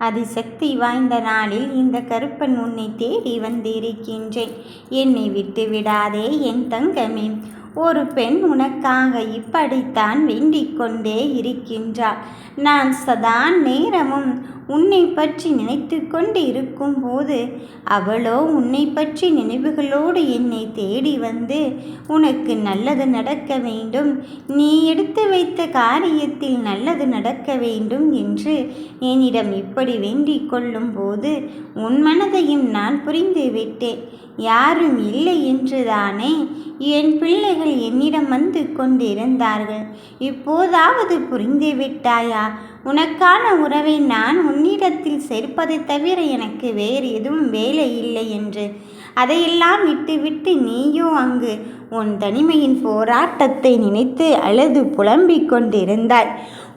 அதிசக்தி வாய்ந்த நாளில் இந்த கருப்பன் உன்னை தேடி வந்திருக்கின்றேன். என்னை விட்டு விடாதே என் தங்கமே. ஒரு பெண் உனக்காக இப்படித்தான் வேண்டிக் கொண்டே இருக்கின்றாள். நான் சதா நேரமும் உன்னை பற்றி நினைத்து கொண்டு இருக்கும்போது அவளோ உன்னை பற்றி நினைவுகளோடு என்னை தேடி வந்து உனக்கு நல்லது நடக்க வேண்டும். நீ எடுத்து வைத்த காரியத்தில் நல்லது நடக்க வேண்டும் என்று என்னிடம் இப்படி வேண்டிக் கொள்ளும்போது உன் மனதையும் நான் புரிந்து விட்டேன். யாரும் இல்லை என்றுதானே? என் பிள்ளைகள் என்னிடம் வந்து கொண்டிருந்தார்கள். இப்போதாவது புரிந்து விட்டாயா? உனக்கான உறவை நான் உன்னிடத்தில் சேர்ப்பதைத் தவிர எனக்கு வேறு எதுவும் வேலை இல்லை என்று. அதையெல்லாம் விட்டுவிட்டு நீயோ அங்கு உன் தனிமையின் போராட்டத்தை நினைத்து அழுது புலம்பிக் கொண்டிருந்தாய்.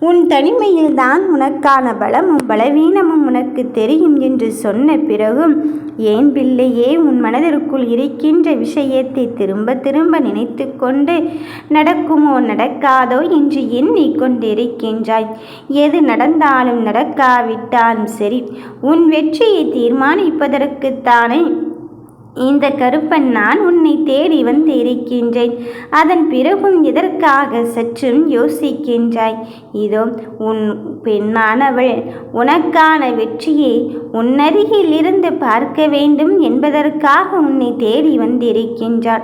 உன் தனிமையில்தான் உனக்கான பலமும் பலவீனமும் உனக்கு தெரியும் என்று சொன்ன பிறகும் ஏன் பிள்ளையே உன் மனதிற்குள் இருக்கின்ற விஷயத்தை திரும்ப திரும்ப நினைத்து கொண்டு நடக்குமோ நடக்காதோ என்று எண்ணிக்கொண்டிருக்கின்றாய் எது நடந்தாலும் நடக்காவிட்டாலும் சரி உன் வெற்றியை தீர்மானிப்பதற்குத்தானே இந்த கருப்பன் நான் உன்னை தேடி வந்து இருக்கின்றேன் அதன் பிறகும் எதற்காக சற்றும் யோசிக்கின்றாய்? இதோ உன் பெண்ணானவள் உனக்கான வெற்றியை உன்னருகில் இருந்து பார்க்க வேண்டும் என்பதற்காக உன்னை தேடி வந்திருக்கின்றாள்.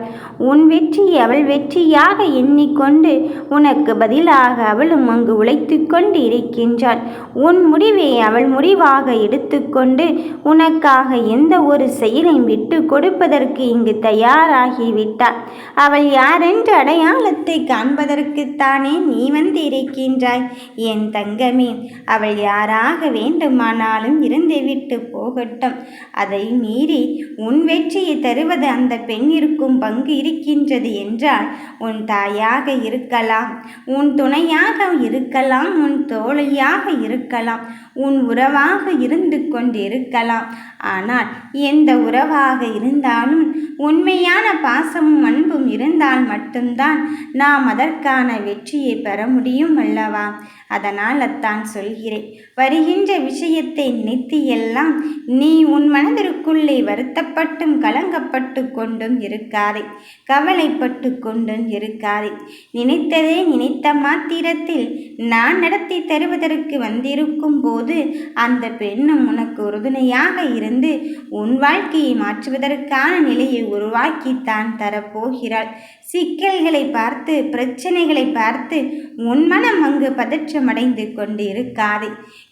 உன் வெற்றியை அவள் வெற்றியாக எண்ணிக்கொண்டு உனக்கு பதிலாக அவளும் அங்கு உழைத்து கொண்டு இருக்கின்றாள் உன் முடிவை அவள் முடிவாக எடுத்துக்கொண்டு உனக்காக எந்த ஒரு செயலையும் விட்டு கொடுப்பதற்கு இங்கு தயாராகிவிட்டாள் அவள் யாரென்று அடையாளத்தை காண்பதற்குத்தானே நீ வந்து இருக்கின்றாய். என் தங்கமே அவள் யாராக வேண்டுமானாலும் இருந்துவிட்டு போகட்டும். அதை மீறி உன் வெற்றியை தருவது அந்த பெண்ணிற்கும் பங்கு இருக்கின்றது என்றால் உன் தாயாக இருக்கலாம் உன் துணையாக இருக்கலாம் உன் தோழியாக இருக்கலாம் உன் உறவாக இருந்து கொண்டிருக்கலாம். ஆனால் எந்த உறவாக இருந்து இருந்தாலும் உண்மையான பாசமும் அன்பும் இருந்தால் மட்டும்தான் நாம் அதற்கான வெற்றியை பெற முடியும் அல்லவா? அதனால் அத்தான் சொல்கிறேன். வருகின்ற விஷயத்தை நினைத்து எல்லாம் நீ உன் மனதிற்குள்ளே வருத்தப்பட்டும் கலங்கப்பட்டு கொண்டும் இருக்காதே. கவலைப்பட்டு கொண்டும் இருக்காதே. நினைத்ததே நினைத்த மாத்திரத்தில் நான் நடத்தி தருவதற்கு வந்திருக்கும் போது அந்த பெண்ணும் உனக்கு உறுதுணையாக இருந்து உன் வாழ்க்கையை மாற்றுவதற்கு மாற்றுவதற்கான நிலையை உருவாக்கித்தான் தரப்போகிறாள். சிக்கல்களை பார்த்து பிரச்சனைகளை பார்த்து உன் மனம் அங்கு பதற்றமடைந்து கொண்டு இருக்காது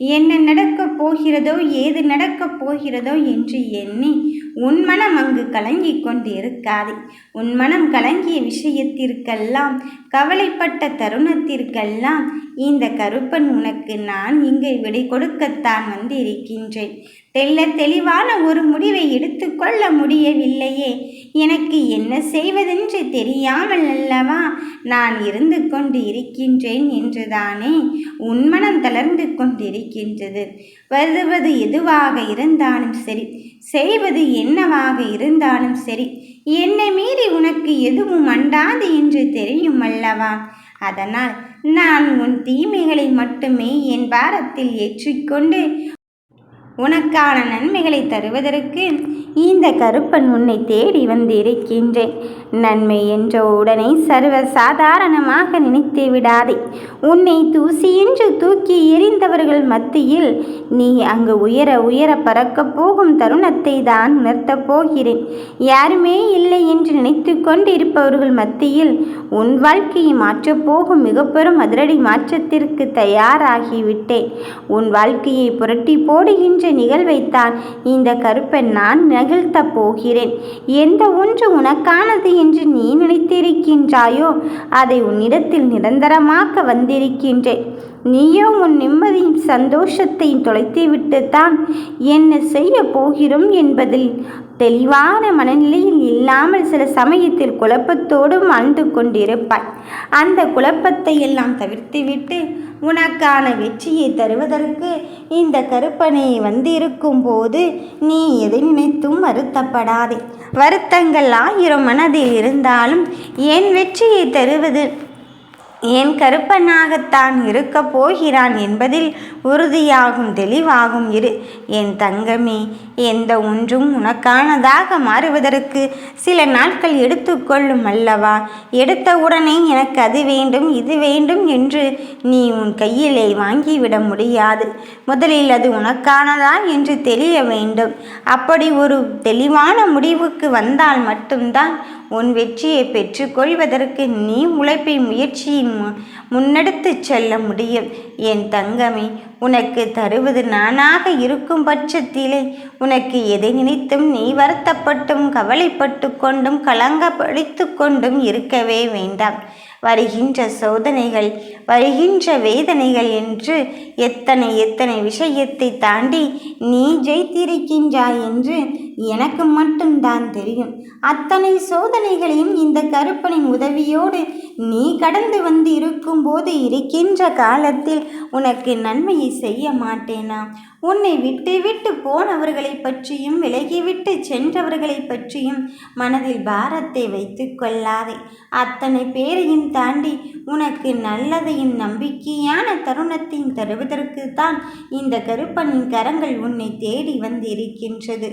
என்ன நடக்கப் போகிறதோ ஏது நடக்கப் போகிறதோ என்று எண்ணி உன் மனம் அங்கு கலங்கி கொண்டு இருக்காது உன் மனம் கலங்கிய விஷயத்திற்கெல்லாம் கவலைப்பட்ட தருணத்திற்கெல்லாம் இந்த கருப்பன் உனக்கு நான் இங்கே விடை கொடுக்கத்தான் வந்து இருக்கின்றேன் தெல்ல தெளிவான ஒரு முடிவை எடுத்துக்கொள்ள முடியவில்லையே. எனக்கு என்ன செய்வதென்று தெரியாமல் அல்லவா? நான் இருந்து கொண்டு இருக்கின்றேன் என்றுதானே உன்மனம் தளர்ந்து கொண்டிருக்கின்றது. வருவது எதுவாக இருந்தாலும் சரி செய்வது என்னவாக இருந்தாலும் சரி என்னை மீறி உனக்கு எதுவும் அண்டாது என்று தெரியும் அல்லவா? அதனால் நான் உன் தீமைகளை மட்டுமே என் பாரத்தில் ஏற்றிக்கொண்டு உனக்கான நன்மைகளை தருவதற்கு இந்த கருப்பன் உன்னை தேடி வந்திருக்கின்றேன். நன்மை என்ற உடனே சர்வ சாதாரணமாக நினைத்து விடாதே. உன்னை தூசி என்று தூக்கி எறிந்தவர்கள் மத்தியில் நீ அங்கு உயர உயர பறக்கப் போகும் தருணத்தை தான் உணர்த்தப் போகிறேன். யாருமே இல்லை என்று நினைத்து கொண்டிருப்பவர்கள் மத்தியில் உன் வாழ்க்கையை மாற்றப் போகும் மிக பெரும் அதிரடி மாற்றத்திற்கு தயாராகிவிட்டேன் உன் வாழ்க்கையை புரட்டி போடுகின்ற நிகழ்வைத்தான். இந்த கருப்பன் நான் நிகழ்த்தப் போகிறேன். எந்த ஒன்று உனக்கானது என்று நீ நினைத்திருக்கின்றாயோ அதை உன்னிடத்தில் நிரந்தரமாக்க வந்திருக்கின்றேன். நீயோ உன் நிம்மதியும் சந்தோஷத்தையும் தொலைத்துவிட்டுத்தான் என்ன செய்ய போகிறோம் என்பதில் தெளிவான மனநிலையில் இல்லாமல் சில சமயத்தில் குழப்பத்தோடும் ஆழ்ந்து கொண்டிருப்பாய். அந்த குழப்பத்தை எல்லாம் தவிர்த்துவிட்டு உனக்கான வெற்றியை தருவதற்கு இந்த கருப்பனை வந்திருக்கும் போது நீ எதை நினைத்தும் வருத்தப்படாதே. வருத்தங்கள் ஆயிரம் மனதில் இருந்தாலும் என் வெற்றியை தருவது என் கருப்பனாகத்தான் இருக்கப் போகிறான் என்பதில் உறுதியாகும் தெளிவாகும். இரு என் தங்கமே எந்த ஒன்றும் உனக்கானதாக மாறுவதற்கு சில நாட்கள் எடுத்துக்கொள்ளும் அல்லவா? எடுத்தவுடனே எனக்கு அது வேண்டும் இது வேண்டும் என்று நீ உன் கையிலே வாங்கிவிட முடியாது. முதலில் அது உனக்கானதா என்று தெரிய வேண்டும். அப்படி ஒரு தெளிவான முடிவுக்கு வந்தால் மட்டும்தான் உன் வெற்றியை பெற்றுக்கொள்வதற்கு நீ உழைப்பை முயற்சியின் முன்னெடுத்து செல்ல முடியும். என் தங்கமே உனக்கு தருவது நானாக இருக்கும் பட்சத்திலே உனக்கு எதை நினைத்தும் நீ வருத்தப்பட்டும் கவலைப்பட்டு கொண்டும் கலங்கப்படுத்து கொண்டும் இருக்கவே வேண்டாம். வருகின்ற சோதனைகள் வருகின்ற வேதனைகள் என்று எத்தனை எத்தனை விஷயத்தை தாண்டி நீ ஜெயித்திருக்கின்றாய் என்று எனக்கு மட்டும்தான் தெரியும். அத்தனை சோதனைகளையும் இந்த கருப்பனின் உதவியோடு நீ கடந்து வந்து இருக்கும்போது இருக்கின்ற காலத்தில் உனக்கு நன்மையை செய்ய மாட்டேனா? உன்னை விட்டு விட்டு போனவர்களை பற்றியும் விலகிவிட்டு சென்றவர்களை பற்றியும் மனதில் பாரத்தை வைத்து கொள்ளாதே. அத்தனை பேரையும் தாண்டி உனக்கு நல்லதையும் நம்பிக்கையான தருணத்தையும் தருவதற்கு தான் இந்த கருப்பனின் கரங்கள் உன்னை தேடி வந்து இருக்கின்றது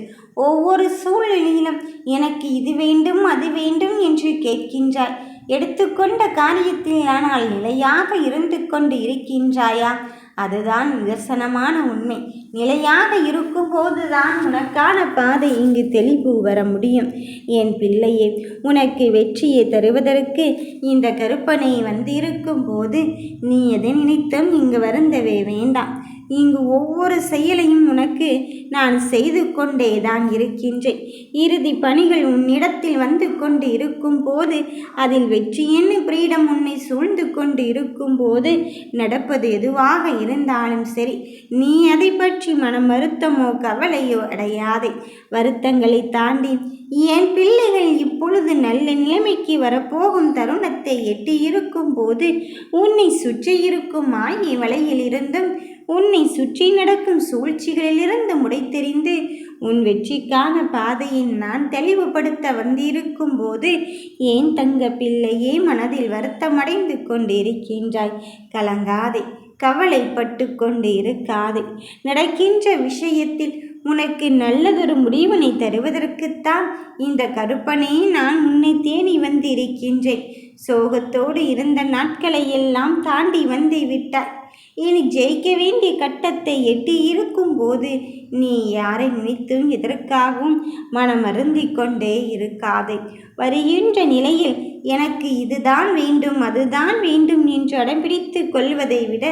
ஒவ்வொரு சூழ்நிலையிலும் எனக்கு இது வேண்டும் அது வேண்டும் என்று கேட்கின்றாய். எடுத்துக்கொண்ட காரியத்தில் ஆனால் நிலையாக இருந்து கொண்டு இருக்கின்றாயா? அதுதான் நிதர்சனமான உண்மை. நிலையாக இருக்கும்போதுதான் உனக்கான பாதை இங்கு தெளிவு வர முடியும். என் பிள்ளையே உனக்கு வெற்றியை தருவதற்கு இந்த கருப்பனை வந்திருக்கும் போது நீ எதை நினைத்தும் இங்கு வருந்தவே வேண்டாம். இங்கு ஒவ்வொரு செயலையும் உனக்கு நான் செய்து கொண்டே தான் இருக்கின்றேன். இறுதி பணிகள் உன்னிடத்தில் வந்து கொண்டு இருக்கும் போது அதில் வெற்றி என்னும் பிரீடம் உன்னை சூழ்ந்து கொண்டு இருக்கும் போது நடப்பது எதுவாக இருந்தாலும் சரி நீ அதை பற்றி மனம் வருத்தமோ கவலையோ அடையாதே. வருத்தங்களை தாண்டி என் பிள்ளைகள் இப்பொழுது நல்ல நிலைமைக்கு வரப்போகும் தருணத்தை எட்டியிருக்கும். போது உன்னை சுற்றி இருக்கும் மாயை வலையிலிருந்தும் உன்னை சுற்றி நடக்கும் சூழ்ச்சிகளிலிருந்து முடைத்தெறிந்து உன் வெற்றிக்கான பாதையை நான் தெளிவுபடுத்த வந்திருக்கும் போது ஏன் தங்க பிள்ளையே மனதில் வருத்தமடைந்து கொண்டிருக்கின்றாய்? கலங்காதே கவலைப்பட்டு கொண்டு இருக்காதே நடக்கின்ற விஷயத்தில் உனக்கு நல்லதொரு முடிவினை தருவதற்குத்தான் இந்த கருப்பனே நான் உன்னை தேடி வந்திருக்கின்றேன். சோகத்தோடு இருந்த நாட்களை எல்லாம் தாண்டி வந்து விட்டாய். இனி ஜெயிக்க வேண்டிய கட்டத்தை எட்டி இருக்கும் போது நீ யாரை நினைத்தும் எதற்காகவும் மனமருந்தி கொண்டே இருக்காதே. வருகின்ற நிலையில் எனக்கு இதுதான் வேண்டும் அதுதான் வேண்டும் என்று அடம்பிடித்து கொள்வதை விட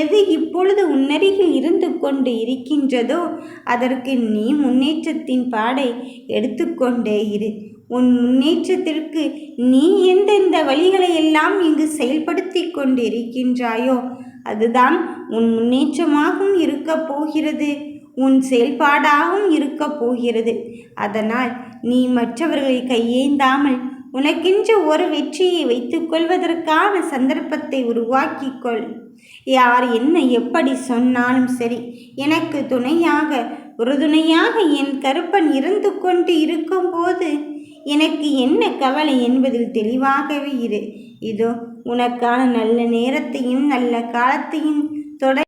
எது இப்பொழுது உன்னருகில் இருந்து கொண்டு இருக்கின்றதோ அதற்கு நீ முன்னேற்றத்தின் பாடை எடுத்துக்கொண்டே இரு. உன் முன்னேற்றத்திற்கு நீ எந்தெந்த வழிகளை எல்லாம் இங்கு செயல்படுத்தி கொண்டு இருக்கின்றாயோ அதுதான் உன் முன்னேற்றமாகவும் இருக்கப் போகிறது. உன் செயல்பாடாகவும் இருக்கப் போகிறது. அதனால் நீ மற்றவர்களை கையேந்தாமல் உனக்கென்று ஒரு வெற்றியை வைத்துக்கொள்வதற்கான சந்தர்ப்பத்தை உருவாக்கிக்கொள் யார் என்ன எப்படி சொன்னாலும் சரி எனக்கு துணையாக உறுதுணையாக என் கருப்பன் இருந்து கொண்டு இருக்கும்போது எனக்கு என்ன கவலை என்பதில் தெளிவாகவே இரு. இதோ உனக்கான நல்ல நேரத்தையும் நல்ல காலத்தையும் தொட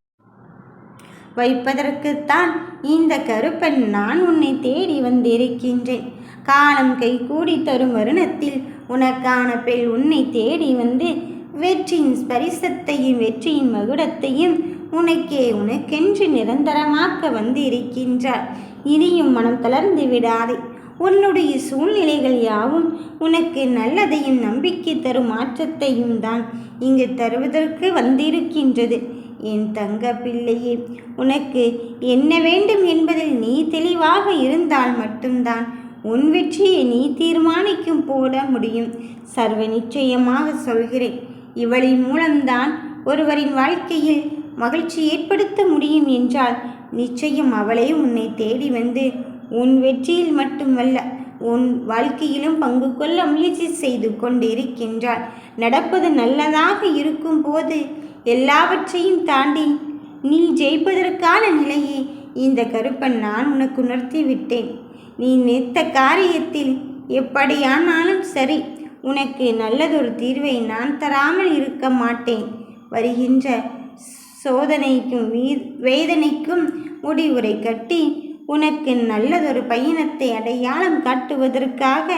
வைப்பதற்குத்தான் இந்த கருப்பன் நான் உன்னை தேடி வந்திருக்கின்றேன். காலம் கை கூடி தரும் வருணத்தில் உனக்கான பெண் உன்னை தேடி வந்து வெற்றியின் ஸ்பரிசத்தையும் வெற்றியின் மகுடத்தையும் உனக்கே உனக்கென்று நிரந்தரமாக்க வந்து இருக்கின்றார் இனியும் மனம் தளர்ந்து விடாதே. உன்னுடைய சூழ்நிலைகள் யாவும் உனக்கு நல்லதையும் நம்பிக்கை தரும் மாற்றத்தையும் தான் இங்கு தருவதற்கு வந்திருக்கின்றது. என் தங்க பிள்ளையே உனக்கு என்ன வேண்டும் என்பதில் நீ தெளிவாக இருந்தால் மட்டும்தான் உன் வெற்றியை நீ தீர்மானிக்கும் போட முடியும். சர்வ நிச்சயமாக சொல்கிறேன் இவளின் மூலம்தான் ஒருவரின் வாழ்க்கையில் மகிழ்ச்சி ஏற்படுத்த முடியும் என்றால் நிச்சயம் அவளே உன்னை தேடி வந்து உன் வெற்றியில் மட்டுமல்ல உன் வாழ்க்கையிலும் பங்கு கொள்ள முயற்சி செய்து கொண்டிருக்கின்றாள் நடப்பது நல்லதாக இருக்கும் போது எல்லாவற்றையும் தாண்டி நீ ஜெயிப்பதற்கான நிலையை இந்த கருப்பன் நான் உனக்கு உணர்த்தி விட்டேன். நீ நித்த காரியத்தில் எப்படியானாலும் சரி உனக்கு நல்லதொரு தீர்வை நான் தராமல் இருக்க மாட்டேன். வருகின்ற சோதனைக்கும் வீ- வேதனைக்கும் முடிவுரை கட்டி உனக்கு நல்லதொரு பயணத்தை அடையாளம் காட்டுவதற்காக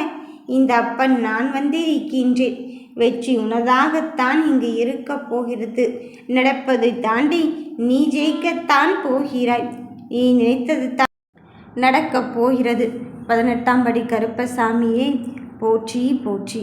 இந்த அப்பன் நான் வந்திருக்கின்றேன். வெற்றி உனதாகத்தான் இங்கு இருக்கப் போகிறது. நடப்பதை தாண்டி நீ ஜெயிக்கத்தான் போகிறாய். நீ நினைத்தது தான் நடக்கப் போகிறது. பதினெட்டாம் படி கருப்பசாமியே போற்றி போற்றி.